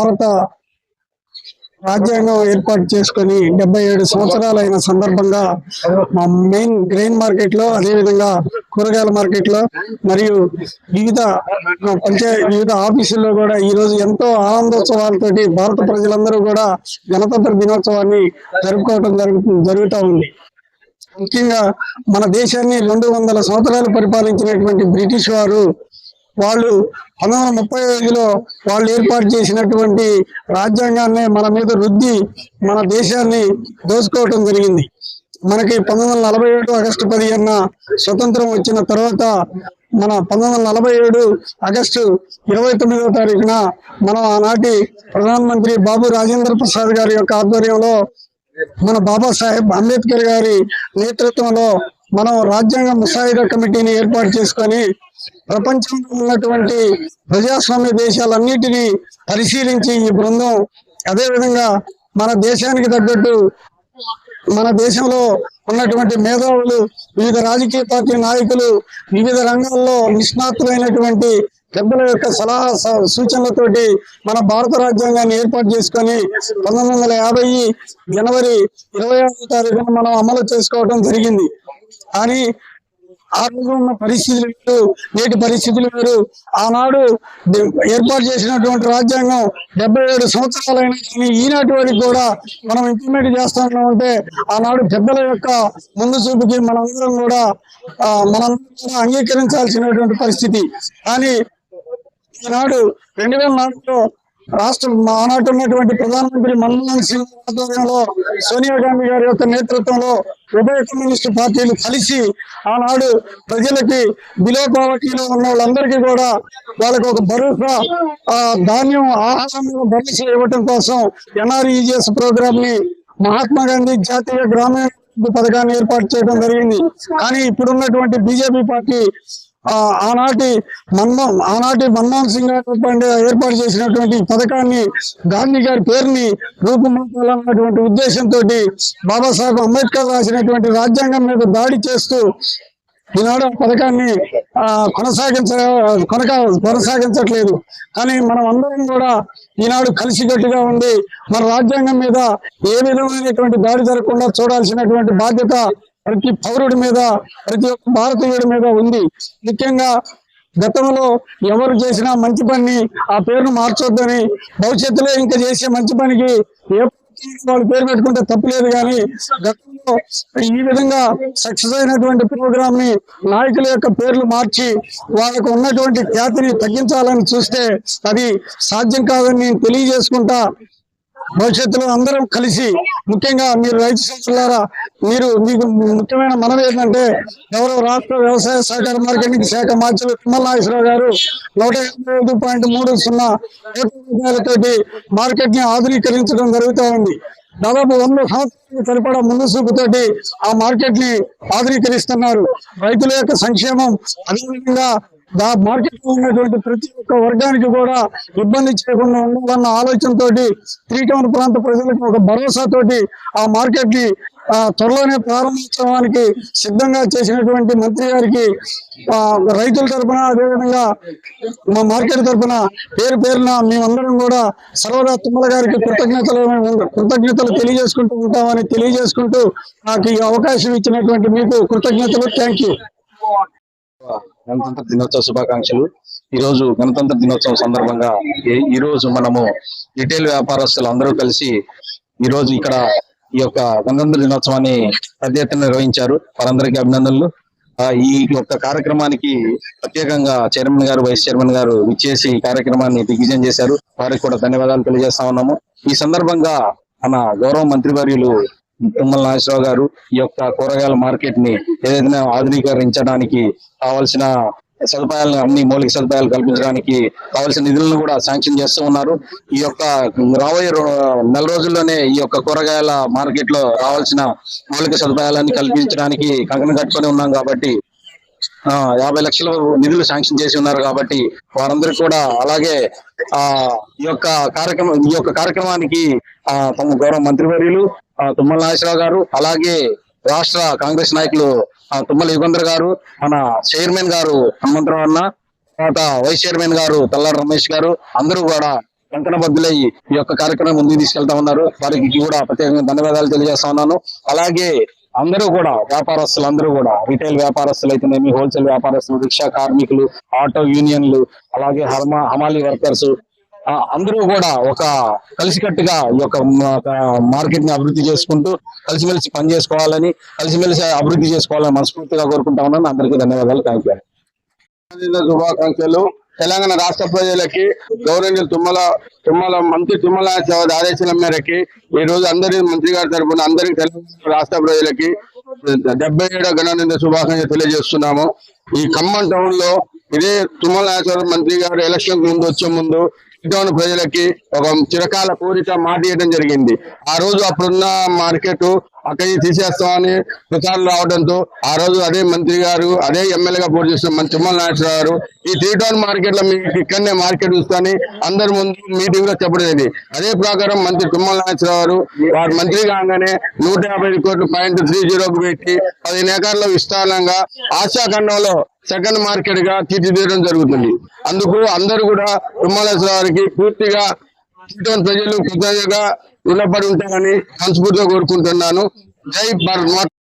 భారత రాజ్యాంగం ఏర్పాటు చేసుకొని డెబ్బై ఏడు సంవత్సరాలైన సందర్భంగా మా మెయిన్ గ్రెయిన్ మార్కెట్లో అదేవిధంగా కూరగాయల మార్కెట్లో మరియు వివిధ పంచాయతీ వివిధ ఆఫీసుల్లో కూడా ఈ రోజు ఎంతో ఆనందోత్సవాలతోటి భారత ప్రజలందరూ కూడా గణతంత్ర దినోత్సవాన్ని జరుపుకోవడం జరుగు జరుగుతూ ఉంది. ముఖ్యంగా మన దేశాన్ని రెండు వందల సంవత్సరాలు పరిపాలించినటువంటి బ్రిటిష్ వారు వాళ్ళు పంతొమ్మిది ముప్పై ఐదులో వాళ్ళు ఏర్పాటు చేసినటువంటి రాజ్యాంగాన్ని మన మీద రుద్ది మన దేశాన్ని దోచుకోవటం జరిగింది. మనకి పంతొమ్మిది వందల నలభై ఏడు ఆగస్టు పదిహేనున స్వతంత్రం వచ్చిన తర్వాత మన పంతొమ్మిది వందల నలభై ఏడు ఆగస్టు ఇరవై తొమ్మిదవ తారీఖున మనం ఆనాటి ప్రధానమంత్రి బాబు రాజేంద్ర ప్రసాద్ గారి యొక్క ఆధ్వర్యంలో మన బాబాసాహెబ్ అంబేద్కర్ గారి నేతృత్వంలో మనం రాజ్యాంగ ముసాయిదా కమిటీని ఏర్పాటు చేసుకొని ప్రపంచంలో ఉన్నటువంటి ప్రజాస్వామ్య దేశాలన్నిటినీ పరిశీలించి ఈ బృందం అదే విధంగా మన దేశానికి తగ్గట్టు మన దేశంలో ఉన్నటువంటి మేధావులు వివిధ రాజకీయ పార్టీ నాయకులు వివిధ రంగాల్లో నిష్ణాతులైనటువంటి పెద్దల యొక్క సలహా స- సూచనలతోటి మన భారత రాజ్యాంగాన్ని ఏర్పాటు చేసుకొని పంతొమ్మిది వందల యాభై జనవరి ఇరవై ఆరో తారీఖున మనం అమలు చేసుకోవడం జరిగింది. కానీ ఆ రోజు ఉన్న పరిస్థితులు వేరు నేటి పరిస్థితులు వేరు. ఆనాడు ఏర్పాటు చేసినటువంటి రాజ్యాంగం డెబ్బై ఏడు సంవత్సరాలైనా కానీ ఈనాటి వరకు కూడా మనం ఇంప్లిమెంట్ చేస్తా అంటే ఆనాడు పెద్దల యొక్క ముందు చూపుకి మనందరం కూడా మనం మనందరం కూడా అంగీకరించాల్సినటువంటి పరిస్థితి. కానీ ఈనాడు రెండు వేల నాలుగులో రాష్ట్ర ఆనాటి ఉన్నటువంటి ప్రధానమంత్రి మన్మోహన్ సింగ్ ఆధ్వర్యంలో సోనియా గాంధీ గారి యొక్క నేతృత్వంలో ఉభయ కమ్యూనిస్టు పార్టీలు కలిసి ఆనాడు ప్రజలకి బిలో పావర్టీలో ఉన్న వాళ్ళందరికీ కూడా వాళ్ళకు ఒక భరోసా ఆ ధాన్యం ఆహారం భరోసా ఇవ్వటం కోసం ఎన్ఆర్ఈజిఎస్ ప్రోగ్రామ్ని మహాత్మా గాంధీ జాతీయ గ్రామీణ పథకాన్ని ఏర్పాటు చేయడం జరిగింది. కానీ ఇప్పుడున్నటువంటి బీజేపీ పార్టీ ఆనాటి మన్మోహన్ ఆనాటి మన్మోహన్ సింగ్ గారు ఏర్పాటు చేసినటువంటి పథకాన్ని గాంధీ గారి పేరుని రూపుమాపాలన్నటువంటి ఉద్దేశంతో బాబాసాహెబ్ అంబేద్కర్ రాసినటువంటి రాజ్యాంగం మీద దాడి చేస్తూ ఈనాడు ఆ పథకాన్ని ఆ, కొనసాగించ కొనక కొనసాగించట్లేదు. కానీ మనం అందరం కూడా ఈనాడు కలిసికట్టుగా ఉండి మన రాజ్యాంగం మీద ఏ విధమైనటువంటి దాడి జరగకుండా చూడాల్సినటువంటి బాధ్యత ప్రతి పౌరుడి మీద ప్రతి ఒక్క భారతీయుడి మీద ఉంది. ముఖ్యంగా గతంలో ఎవరు చేసినా మంచి పని ఆ పేరును మార్చొద్దని భవిష్యత్తులో ఇంకా చేసే మంచి పనికి ఏ వాళ్ళు పేరు పెట్టుకుంటే తప్పలేదు కానీ గతంలో ఈ విధంగా సక్సెస్ అయినటువంటి ప్రోగ్రామ్ని నాయకుల యొక్క పేర్లు మార్చి వాళ్ళకు ఉన్నటువంటి ఖ్యాతిని తగ్గించాలని చూస్తే అది సాధ్యం కాదని నేను తెలియజేసుకుంటా. భవిష్యత్తులో అందరం కలిసి ముఖ్యంగా మీరు రైతు సోదరులారా మీరు మీకు ముఖ్యమైన మనవి ఏంటంటే గౌరవ రాష్ట్ర వ్యవసాయ సహకార మార్కెటింగ్ శాఖ మార్చి తిమ్మల నాగేశ్వరరావు గారు నూట యాభై ఐదు పాయింట్ మూడు సున్నా రూపాయలతోటి మార్కెట్ని ఆధునీకరించడం జరుగుతూ ఉంది. దాదాపు వంద సంవత్సరాలు సరిపడా ముందు చూపుతోటి ఆ మార్కెట్ని ఆధునీకరిస్తున్నారు. రైతుల యొక్క సంక్షేమం అదేవిధంగా మార్కెట్లో ఉన్నటువంటి ప్రతి ఒక్క వర్గానికి కూడా ఇబ్బంది చేయకుండా ఉండాలన్న ఆలోచనతో శ్రీకాకుళం ప్రాంత ప్రజలకు ఒక భరోసాతోటి ఆ మార్కెట్ని త్వరలోనే ప్రారంభించడానికి సిద్ధంగా చేసినటువంటి మంత్రి గారికి రైతుల తరపున అదేవిధంగా మా మార్కెట్ తరపున పేరు పేరున మేమందరం కూడా సర్వదా తుమ్మల గారికి కృతజ్ఞతలు కృతజ్ఞతలు తెలియజేసుకుంటూ ఉంటామని తెలియజేసుకుంటూ నాకు ఈ అవకాశం ఇచ్చినటువంటి మీకు కృతజ్ఞతలు. థ్యాంక్ యూ గణతంత్ర దినోత్సవ శుభాకాంక్షలు. ఈ రోజు గణతంత్ర దినోత్సవం సందర్భంగా ఈ- రోజు మనము రిటైల్ వ్యాపారస్తులు అందరూ కలిసి ఈ రోజు ఇక్కడ ఈ యొక్క గణతంత్ర దినోత్సవాన్ని పెద్ద ఎత్తున నిర్వహించారు. వారందరికీ అభినందనలు. ఈ యొక్క కార్యక్రమానికి ప్రత్యేకంగా చైర్మన్ గారు వైస్ చైర్మన్ గారు విచ్చేసి ఈ కార్యక్రమాన్ని దిగ్విజయం చేశారు. వారికి కూడా ధన్యవాదాలు తెలియజేస్తా ఉన్నాము. ఈ సందర్భంగా మన గౌరవ మంత్రివర్యులు తుమ్మల నాగేశ్వరరావు గారు ఈ యొక్క కూరగాయల మార్కెట్ని ఏదైనా ఆధునీకరించడానికి కావాల్సిన సదుపాయాలను అన్ని మౌలిక సదుపాయాలు కల్పించడానికి కావాల్సిన నిధులను కూడా శాంక్షన్ చేస్తూ ఉన్నారు. ఈ యొక్క రాబోయే నెల రోజుల్లోనే ఈ యొక్క కూరగాయల మార్కెట్లో రావాల్సిన మౌలిక సదుపాయాలన్నీ కల్పించడానికి కంకణం కట్టుకొని ఉన్నాం కాబట్టి ఆ యాభై లక్షలు నిధులు శాంక్షన్ చేసి ఉన్నారు కాబట్టి వారందరూ కూడా అలాగే ఆ ఈ యొక్క కార్యక్రమం ఈ యొక్క కార్యక్రమానికి ఆ తమ గౌరవ మంత్రివర్యులు తుమ్మల నాగేశ్వరరావు గారు అలాగే రాష్ట్ర కాంగ్రెస్ నాయకులు తుమ్మల యుగంధర్ గారు మన చైర్మన్ గారు హనుమంతరావు అన్న తర్వాత వైస్ చైర్మన్ గారు తల్లారు రమేష్ గారు అందరూ కూడా కంకణబద్దులై ఈ యొక్క కార్యక్రమం ముందుకు తీసుకెళ్తా ఉన్నారు. వారికి కూడా ప్రత్యేకంగా ధన్యవాదాలు తెలియజేస్తా ఉన్నాను. అలాగే అందరూ కూడా వ్యాపారస్తులు అందరూ కూడా రిటైల్ వ్యాపారస్తులు అయితేనేమి హోల్సేల్ వ్యాపారస్తులు రిక్షా కార్మికులు ఆటో యూనియన్లు అలాగే హర్మా హమాలి వర్కర్స్ అందరూ కూడా ఒక కలిసికట్టుగా ఈ యొక్క మార్కెట్ని అభివృద్ధి చేసుకుంటూ కలిసిమెలిసి పని చేసుకోవాలని కలిసిమెలిసి అభివృద్ధి చేసుకోవాలని మనస్ఫూర్తిగా కోరుకుంటా ఉన్నాను. అందరికీ ధన్యవాదాలు. థ్యాంక్ యూ శుభాకాంక్షలు. తెలంగాణ రాష్ట్ర ప్రజలకి గౌరవనీయులు తుమ్మల తుమ్మల మంత్రి తుమ్మల ఆదేశాల మేరకి ఈ రోజు అందరి మంత్రి గారి తరపున అందరికి తెలంగాణ రాష్ట్ర ప్రజలకి డెబ్బై ఏడో గణానంద శుభాకాంక్షలు తెలియజేస్తున్నాము. ఈ ఖమ్మం టౌన్లో ఇదే తుమ్మల నాగేశ్వర మంత్రి గారు ఎలక్షన్ ముందు వచ్చే ముందు టౌన్ ప్రజలకి ఒక చిరకాల కోరిక మాట ఇవ్వడం జరిగింది. ఆ రోజు అప్పుడున్న మార్కెట్ అక్కడి తీసేస్తామని ప్రచారం రావడంతో ఆ రోజు అదే మంత్రి గారు అదే ఎమ్మెల్యేగా పోటీ చేసిన మంత్రి తుమ్మల నాగేశ్వరరావు గారు ఈ త్రీ టౌన్ మార్కెట్లో మీకు ఇక్కడనే మార్కెట్ చూస్తాని అందరి ముందు మీటింగ్లో చెప్పడం అదే ప్రకారం మంత్రి తుమ్మల నాగేశ్వరరావు గారు వారు మంత్రి కాగానే నూట యాభై కోట్లు పాయింట్ త్రీ జీరోకి పెట్టి పదిహేను ఎకరాల్లో విస్తారంగా ఆశాఖండంలో సెకండ్ మార్కెట్గా తీర్చిదిద్దడం జరుగుతుంది. అందుకు అందరూ కూడా తుమ్మలేశ్వర గారికి పూర్తిగా ఇటువంటి ప్రజలు కృతజ్ఞతగా రుణపడి ఉంటారని మనస్ఫూర్తిగా కోరుకుంటున్నాను. జై భారత్